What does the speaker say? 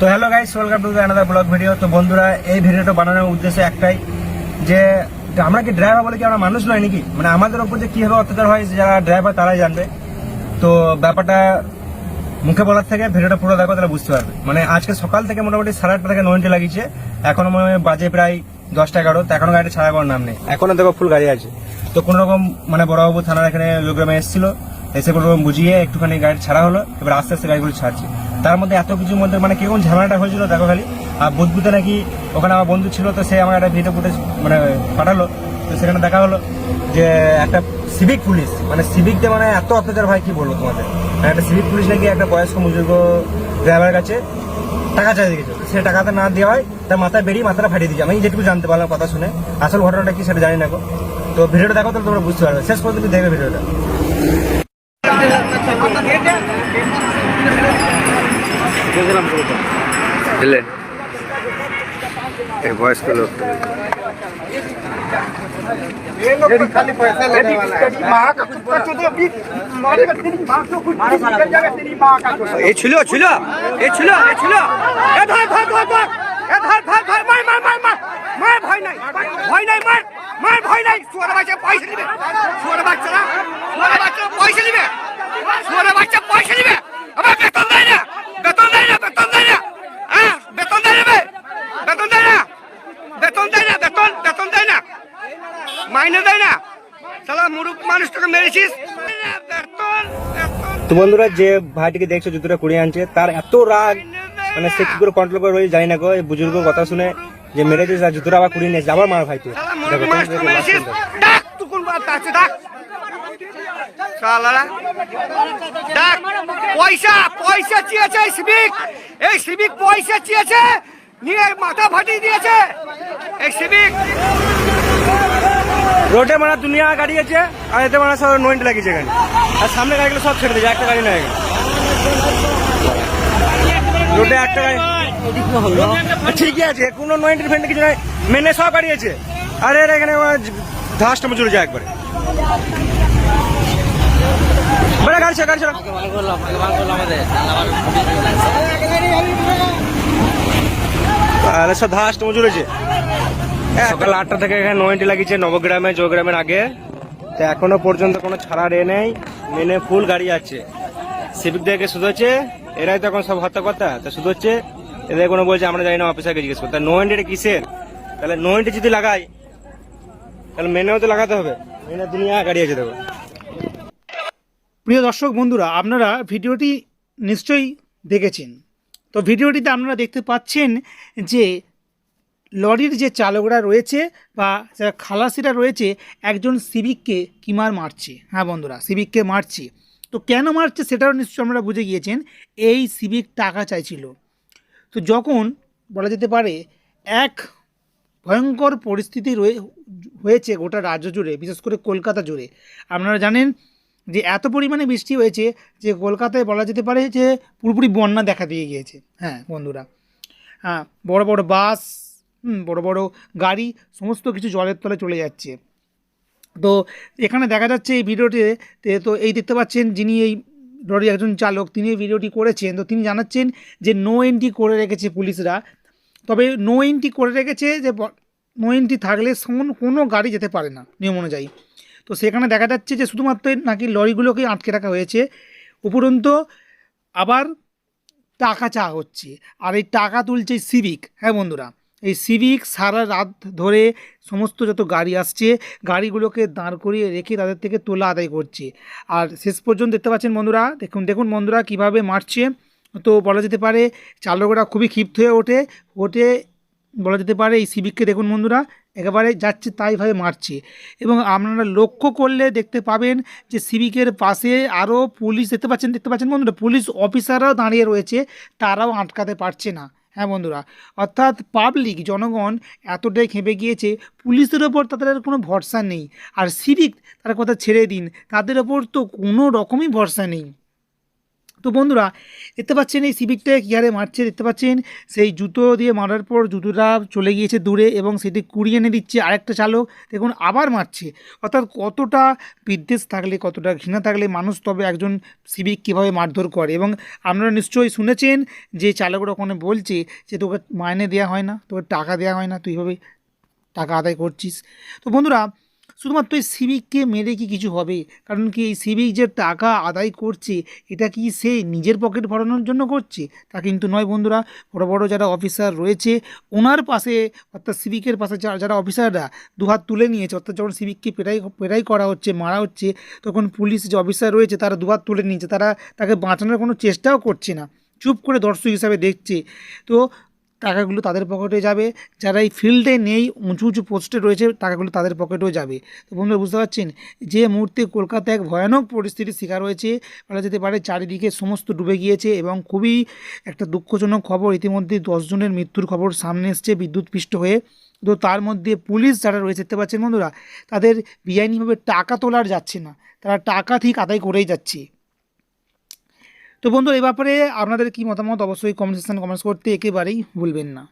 তো hello guys welcome to another blog video তো বন্ধুরা, এই ভিডিওটা বানানোর উদ্দেশ্য একটাই যে, আমরা কি ড্রাইভার বলে কি আমরা মানুষ নয় নাকি? মানে আমাদের উপর যে কীভাবে অত্যাচার হয় যারা ড্রাইভার তারাই জানবে। তো ব্যাপারটা মুখে বলার থেকে ভিডিওটা পুরো দেখো, তাহলে বুঝতে পারবে। মানে আজকে সকাল থেকে মোটামুটি সাড়ে আটটা থেকে নয়নটি লাগিয়েছে। এখনও বাজে প্রায় দশটা এগারো, তো এখনও গাড়িটা ছাড়া করার নাম নেই। এখনও দেখো ফুল গাড়ি আছে। তো কোনো রকম মানে বড়বাবু থানার এখানে লোকগ্রামে এসেছিল, এসে কোনো রকম বুঝিয়ে একটুখানি গাড়ি ছাড়া হলো, এবার আস্তে আস্তে গাড়িগুলো ছাড়ছে। তার মধ্যে এত কিছুর মধ্যে মানে কেমন ঝামেলাটা হয়েছিল দেখো খালি। আর বুধবুতে নাকি ওখানে আমার বন্ধু ছিল, তো সে আমার একটা ভিডিও ফুটেজ মানে পাঠালো। তো সেখানে দেখা হলো যে একটা সিভিক পুলিশ মানে সিভিকতে মানে এত অত্যাচার ভাই কি বলব তোমাদের? মানে একটা সিভিক পুলিশ নাকি একটা বয়স্ক বুজুর্গ ড্রাইভারের কাছে টাকা চাই দিয়েছে সে টাকাটা না দেওয়া হয়, তার মাথায় বেরিয়ে মাথাটা ফাটিয়ে দিয়েছে। আমি যেটুকু জানতে পারলাম কথা শুনে, আসল ঘটনাটা কি সেটা জানি না তো ভিডিওটা দেখো, তাহলে তোমরা বুঝতে পারবে। শেষ পর্যন্ত দেখবে ভিডিওটা বুঝলে এই বয়স্ক লোক। এই ছিল ছিল এই ছিল এই ছিল। এ ধর ধর ধর ধর। এ ধর ধর ধর, মার মার মার মার। মার, ভয় নাই। ভয় নাই, মার। মার, ভয় নাই। সুয়ার বাচ্চা পয়সা নিবে। সুয়ার বাচ্চারা সুয়ার বাচ্চা পয়সা নিবে সুয়ার বাচ্চা পয়সা নিবে আবার বেতন দেয় না বেতন দেয় না বেতন দেয় না হ্যাঁ বেতন দেয় না বে? বেতন দেয় না বেতন দেয় না বেতন বেতন দেয় না মাইনে দেয় না তাহলে মুরুখ মানুষটাকে মেরেছিস? বেতন বেতন তো বন্ধুরা যে ভাইটিকে দেখছ জুতোটা কুড়িয়ে আনছে তার এত রাগ মানে সে কি করে কন্ট্রোল করে রয়েছে জানি না গো বুজুর্গ কথা শুনে যে মেরেছে আর জুতোটা আবার কুড়িয়ে নিয়েছে আবার মার ভাই তুই। পয়সা পয়সা চেয়েছে সিভিক। এই সিভিক পয়সা চেয়েছে নিয়ে মাথা ফাটিয়ে দিয়েছে। এই সিভিক। রোডে মানে দুনিয়া গাড়ি আছে, আর এতে মানে সব নোয়েন্ট লাগিয়েছে এখানে। আর সামনে গাড়িগুলো সব ছেড়ে দিয়েছে, একটা গাড়ি এখানে। রোডে একটা গাড়ি ঠিকই আছে, কোনো নোয়েন্ট ফ্রেন্ড কিছু নাই। মেনে সব গাড়ি আছে। আর এর এখানে ধাসটা মজুরি যায় একবারে। বলে গাড়ি গাড়ি ছেড়ে। সব ধাসটা মজুরেছে সকাল আটটা থেকে এখানে নয়টি লাগিয়েছে নবগ্রামে জয়গ্রামের আগে। তো এখনও পর্যন্ত কোনো ছাড়া রে নেই মেনে ফুল গাড়ি আছে। সিভিক দেখে শুধু হচ্ছে এরাই তো এখন সব হত্যা কথা তো শুধু হচ্ছে এদের কোনো বলছে আমরা জানি না অফিসারকে জিজ্ঞেস করতে। নয়েন্টিটা কিসের? তাহলে নয়েন্টি যদি লাগাই তাহলে মেনেও তো লাগাতে হবে। মেনে দুনিয়া গাড়ি আছে দেখো। প্রিয় দর্শক বন্ধুরা আপনারা ভিডিওটি নিশ্চয়ই দেখেছেন। তো ভিডিওটিতে আপনারা দেখতে পাচ্ছেন যে লরির যে চালকরা রয়েছে বা যারা খালাসিরা রয়েছে, একজন সিভিককে কিমার মারছে? হ্যাঁ বন্ধুরা, সিভিককে মারছে। তো কেন মারছে সেটাও নিশ্চয়ই আপনারা বুঝে গিয়েছেন, এই সিভিক টাকা চাইছিল। তো যখন বলা যেতে পারে এক ভয়ঙ্কর পরিস্থিতি হয়েছে গোটা রাজ্য জুড়ে, বিশেষ করে কলকাতা জুড়ে। আপনারা জানেন যে এত পরিমাণে বৃষ্টি হয়েছে যে কলকাতায় বলা যেতে পারে যে পুরোপুরি বন্যা দেখা দিয়ে গিয়েছে। হ্যাঁ বন্ধুরা হ্যাঁ বড় বড় বাস হুম, বড় বড় গাড়ি সমস্ত কিছু জলের তলে চলে যাচ্ছে। তো এখানে দেখা যাচ্ছে এই ভিডিওতে তে- এই দেখতে পাচ্ছেন যিনি এই লরির একজন চালক তিনি এই ভিডিওটি করেছেন। তো তিনি জানাচ্ছেন যে নো এন্ট্রি করে রেখেছে পুলিশরা। তবে নো এন্ট্রি করে রেখেছে যে নো এন্ট্রি থাকলে কোনো গাড়ি যেতে পারে না নিয়ম অনুযায়ী। তো সেখানে দেখা যাচ্ছে যে শুধুমাত্র নাকি লরিগুলোকেই আটকে রাখা হয়েছে। উপরন্ত আবার টাকা চা হচ্ছে। আর এই টাকা তুলছে সিভিক হ্যাঁ বন্ধুরা? এই সিভিক সারা রাত ধরে সমস্ত যত গাড়ি আসছে, গাড়িগুলোকে দাঁড় করিয়ে রেখে তাদের থেকে তোলা আদায় করছে। আর শেষ পর্যন্ত দেখতে পাচ্ছেন বন্ধুরা, দেখুন দেখুন বন্ধুরা কীভাবে মারছে। তো বলা যেতে পারে চালকরা খুবই ক্ষিপ্ত হয়ে ওঠে ওঠে, বলা যেতে পারে এই সিভিককে দেখুন বন্ধুরা, একেবারে যাচ্ছে তাইভাবে মারছে। এবং আপনারা লক্ষ্য করলে দেখতে পাবেন যে সিভিকের পাশে আরও পুলিশ দেখতে পাচ্ছেন দেখতে পাচ্ছেন বন্ধুরা, পুলিশ অফিসাররাও দাঁড়িয়ে রয়েছে, তারাও আটকাতে পারছে না। হ্যাঁ বন্ধুরা, অর্থাৎ পাবলিক জনগণ এতটাই খেপে গিয়েছে, পুলিশের ওপর তাদের আর কোনো ভরসা নেই। আর সিভিক, তার কথা ছেড়ে দিন, তাদের ওপর তো কোনো রকমই ভরসা নেই। তো বন্ধুরা, দেখতে পাচ্ছেন এই সিভিকটা কী হারে মারছে? দেখতে পাচ্ছেন, সেই জুতো দিয়ে মারার পর জুতোটা চলে গিয়েছে দূরে এবং সেটি কুড়িয়ে এনে দিচ্ছে আরেকটা চালক। দেখুন, আবার মারছে। অর্থাৎ কতটা বিদ্বেষ থাকলে, কতটা ঘৃণা থাকলে মানুষ তবে একজন সিভিক কীভাবে মারধর করে? এবং আপনারা নিশ্চয়ই শুনেছেন যে চালকরা ওখানে বলছে যে, তোকে মাইনে দেওয়া হয় না, তোকে টাকা দেওয়া হয় না, তুই এভাবে টাকা আদায় করছিস। তো বন্ধুরা শুধুমাত্র এই সিভিককে মেরে কি কিছু হবে? কারণ কি এই সিভিক যে টাকা আদায় করছে, এটা কি সে নিজের পকেট ভরানোর জন্য করছে? তা কিন্তু নয় বন্ধুরা, বড় বড় যারা অফিসার রয়েছে, ওনার পাশে, অর্থাৎ সিভিকের পাশে যারা অফিসাররা, দুহাত তুলে নিয়েছে। অর্থাৎ যখন সিভিককে পেটাই পেটাই করা হচ্ছে, মারা হচ্ছে, তখন পুলিশ যে অফিসার রয়েছে, তারা দুহাত তুলে নিয়েছে। তারা তাকে বাঁচানোর কোনো চেষ্টাও করছে না। চুপ করে দর্শক হিসাবে দেখছে। তো টাকাগুলো তাদের পকেটে যাবে। যারা এই ফিল্ডে নেই, উঁচু উঁচু পোস্টে রয়েছে, টাকাগুলো তাদের পকেটেও যাবে। তো বন্ধুরা, বুঝতে পারছেন? যে মুহূর্তে কলকাতা এক ভয়ানক পরিস্থিতির শিকার হয়েছে, বলা যেতে পারে চারিদিকে সমস্ত ডুবে গিয়েছে এবং খুবই একটা দুঃখজনক খবর, ইতিমধ্যে দশজনের মৃত্যুর খবর সামনে এসছে বিদ্যুৎপৃষ্ট হয়ে। তো তার মধ্যে পুলিশ যারা রয়েছে, দেখতে পাচ্ছেন বন্ধুরা, তাদের বেআইনিভাবে টাকা তোলার যাচ্ছে না। তারা টাকা ঠিক আদায় করেই যাচ্ছে। তো বন্ধু এই ব্যাপারে আপনাদের কি মতামত? অবশ্যই কমেন্ট সেকশন কমেন্টস করতে একেবারেই ভুলবেন না।